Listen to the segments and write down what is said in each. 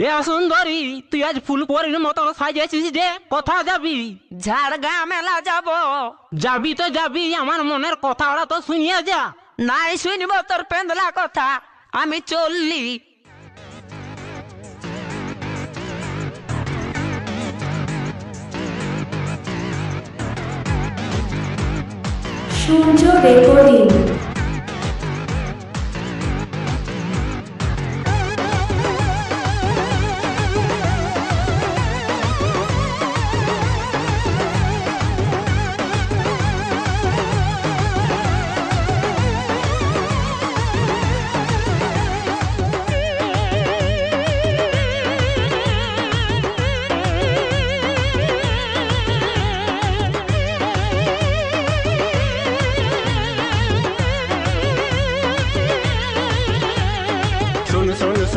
এ সুন্দরী তুই আজ ফুল ফুলপরির মতো সাজেছিস রে কথা যাবি ঝাড়গা মেলা যাব যাবি তো যাবি আমার মনের কথা ওরা তো শুনিয়ে যা নাই শুনব তোর পেন্দলা কথা আমি চললি Surya recording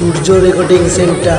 Surya recording centre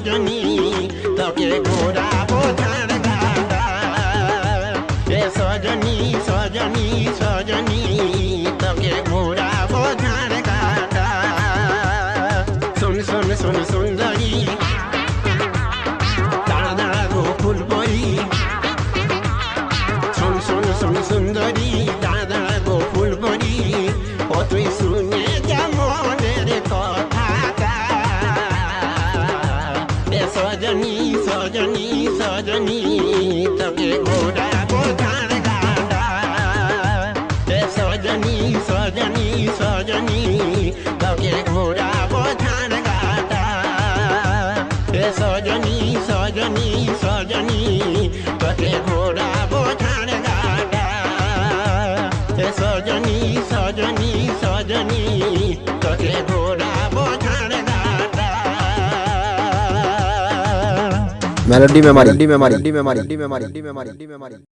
भजनी तके गोरा बोधार सजनी सजनी सजनी तके गोरा बोधार गादा सुन सुन सुन सुंदरी सजनी घोड़ा को धान सजनी सजनी सजनी घोड़ा सजनी सजनी सजनी घोड़ा सजनी सजनी सजनी घोड़ा मेलोडी में हमारी मेलोडी में हमारी में में में